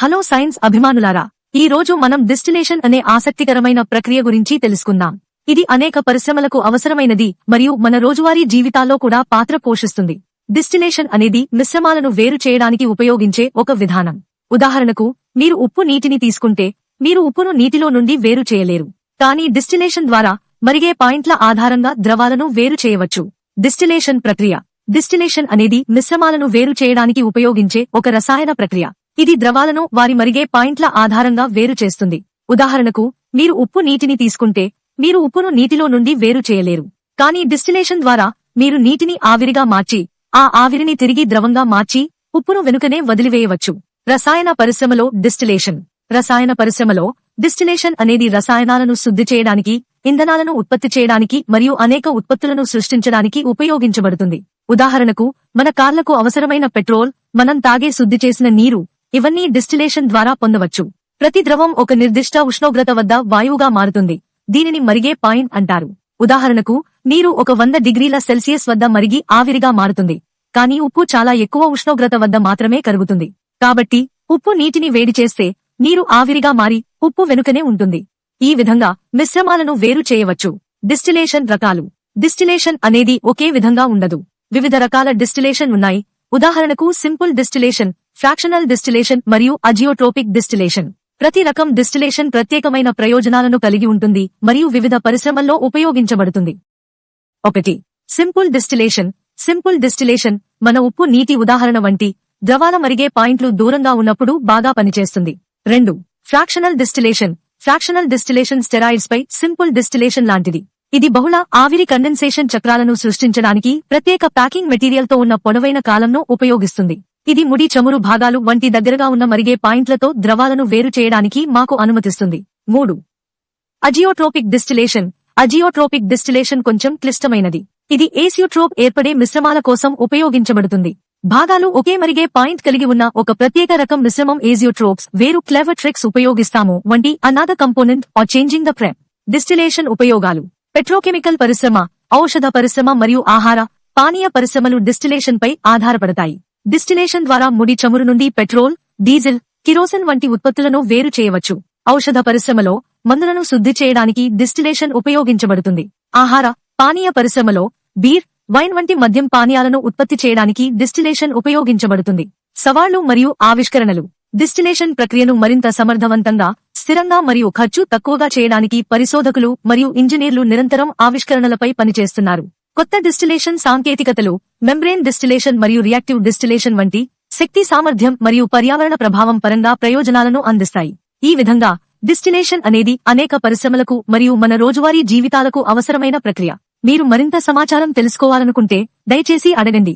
Hello science అభిమానులారా ఈ రోజు మనం డిస్టిలేషన్ అనే ఆసక్తికరమైన ప్రక్రియ గురించి తెలుసుకుందాం. ఇది అనేక పరిశ్రమలకు అవసరమైనది మరియు మన రోజువారీ జీవితాల్లో కూడా పాత్ర పోషిస్తుంది. డిస్టిలేషన్ అనేది మిశ్రమాలను వేరు చేయడానికి ఉపయోగించే ఒక విధానం. ఉదాహరణకు మీరు ఉప్పు నీటిని తీసుకుంటే మీరు ఉప్పును నీటిలో నుండి వేరు చేయలేరు. కానీ డిస్టిలేషన్ ద్వారా మరిగే పాయింట్ల ఆధారంగా ద్రవాలను వేరు చేయవచ్చు. డిస్టిలేషన్ ప్రక్రియ. డిస్టిలేషన్ అనేది మిశ్రమాలను వేరు చేయడానికి ఉపయోగించే ఒక రసాయన ప్రక్రియ. ఇది ద్రవాలను వారి మరిగే పాయింట్ల ఆధారంగా వేరు చేస్తుంది. ఉదాహరణకు మీరు ఉప్పు నీటిని తీసుకుంటే మీరు ఉప్పును నీటిలో నుండి వేరు చేయలేరు. కానీ డిస్టిలేషన్ ద్వారా మీరు నీటిని ఆవిరిగా మార్చి ఆ ఆవిరిని తిరిగి ద్రవంగా మార్చి ఉప్పును వెనుకనే వదిలివేయవచ్చు. రసాయన పరిశ్రమలో డిస్టిలేషన్. రసాయన పరిశ్రమలో డిస్టిలేషన్ అనేది రసాయనాలను శుద్ధి చేయడానికి ఇంధనాలను ఉత్పత్తి చేయడానికి మరియు అనేక ఉత్పత్తులను సృష్టించడానికి ఉపయోగించబడుతుంది. ఉదాహరణకు మన కార్లకు అవసరమైన పెట్రోల్ మనం తాగే శుద్ధి చేసిన నీరు ఇవన్నీ డిస్టిలేషన్ ద్వారా పొందవచ్చు. ప్రతి ద్రవం ఒక నిర్దిష్ట ఉష్ణోగ్రత వద్ద వాయువుగా మారుతుంది. దీనిని మరిగే పాయింట్ అంటారు. ఉదాహరణకు నీరు ఒక వంద డిగ్రీల సెల్సియస్ వద్ద మరిగి ఆవిరిగా మారుతుంది. కానీ ఉప్పు చాలా ఎక్కువ ఉష్ణోగ్రత వద్ద మాత్రమే కరుగుతుంది. కాబట్టి ఉప్పు నీటిని వేడి చేస్తే నీరు ఆవిరిగా మారి ఉప్పు వెనుకనే ఉంటుంది. ఈ విధంగా మిశ్రమాలను వేరు చేయవచ్చు. డిస్టిలేషన్ రకాలు. డిస్టిలేషన్ అనేది ఒకే విధంగా ఉండదు. వివిధ రకాల డిస్టిలేషన్ ఉన్నాయి. ఉదాహరణకు సింపుల్ డిస్టిలేషన్ ఫ్రాక్షనల్ డిస్టిలేషన్ మరియు అజియోట్రోపిక్ డిస్టిలేషన్. ప్రతి రకం డిస్టిలేషన్ ప్రత్యేకమైన ప్రయోజనాలను కలిగి ఉంటుంది మరియు వివిధ పరిశ్రమల్లో ఉపయోగించబడుతుంది. ఒకటి సింపుల్ డిస్టిలేషన్. సింపుల్ డిస్టిలేషన్ మన ఉప్పు నీటి ఉదాహరణ వంటి ద్రవాల మరిగే పాయింట్లు దూరంగా ఉన్నప్పుడు బాగా పనిచేస్తుంది. రెండు fractional distillation. Fractional distillation steroids పై సింపుల్ డిస్టిలేషన్ లాంటిది. ఇది బహుళ ఆవిరి కండెన్సేషన్ చక్రాలను సృష్టించడానికి ప్రత్యేక ప్యాకింగ్ మెటీరియల్తో ఉన్న పొడవైన కాలంను ఉపయోగిస్తుంది. ఇది ముడి చమురు భాగాలు వంటి దగ్గరగా ఉన్న మరిగే పాయింట్లతో ద్రవాలను వేరు చేయడానికి మాకు అనుమతిస్తుంది. మూడు. Azeotropic distillation. అజియోట్రోపిక్ డిస్టిలేషన్ కొంచెం క్లిష్టమైనది. ఇది ఏసియోట్రోప్ ఏర్పడే మిశ్రమాల కోసం ఉపయోగించబడుతుంది. భాగాలు ఒకే మరిగే పాయింట్ కలిగి ఉన్న ఒక ప్రత్యేక రకం మిశ్రమం ఏజియోట్రోప్స్ వేరు క్లెవర్ ట్రిక్స్ ఉపయోగిస్తాము వంటి అనాథ component are changing the prep distillation ఉపయోగాలు. పెట్రోకెమికల్ పరిశ్రమ ఔషధ పరిశ్రమ మరియు ఆహార పానీయ పరిశ్రమలు డిస్టిలేషన్ పై ఆధారపడతాయి. డిస్టిలేషన్ ద్వారా ముడి చమురు నుండి పెట్రోల్ డీజిల్ కిరోసిన్ వంటి ఉత్పత్తులను వేరు చేయవచ్చు. ఔషధ పరిశ్రమలో మందులను శుద్ధి చేయడానికి డిస్టిలేషన్ ఉపయోగించబడుతుంది. ఆహార పానీయ పరిశ్రమలో బీర్ వైన్ వంటి మద్యం పానీయాలను ఉత్పత్తి చేయడానికి డిస్టిలేషన్ ఉపయోగించబడుతుంది. సవాళ్ళు మరియు ఆవిష్కరణలు. డిస్టిలేషన్ ప్రక్రియను మరింత సమర్థవంతంగా స్థిరంగా మరియు ఖర్చు తక్కువగా చేయడానికి పరిశోధకులు మరియు ఇంజనీర్లు నిరంతరం ఆవిష్కరణలపై పనిచేస్తున్నారు. కొత్త డిస్టిలేషన్ సాంకేతికతలు మెంబ్రేన్ డిస్టిలేషన్ మరియు రియాక్టివ్ డిస్టిలేషన్ వంటి శక్తి సామర్థ్యం మరియు పర్యావరణ ప్రభావం పరంగా ప్రయోజనాలను అందిస్తాయి. ఈ విధంగా డిస్టిలేషన్ అనేది అనేక పరిశ్రమలకు మరియు మన రోజువారీ జీవితాలకు అవసరమైన ప్రక్రియ. మీరు మరింత సమాచారం తెలుసుకోవాలనుకుంటే దయచేసి అడగండి.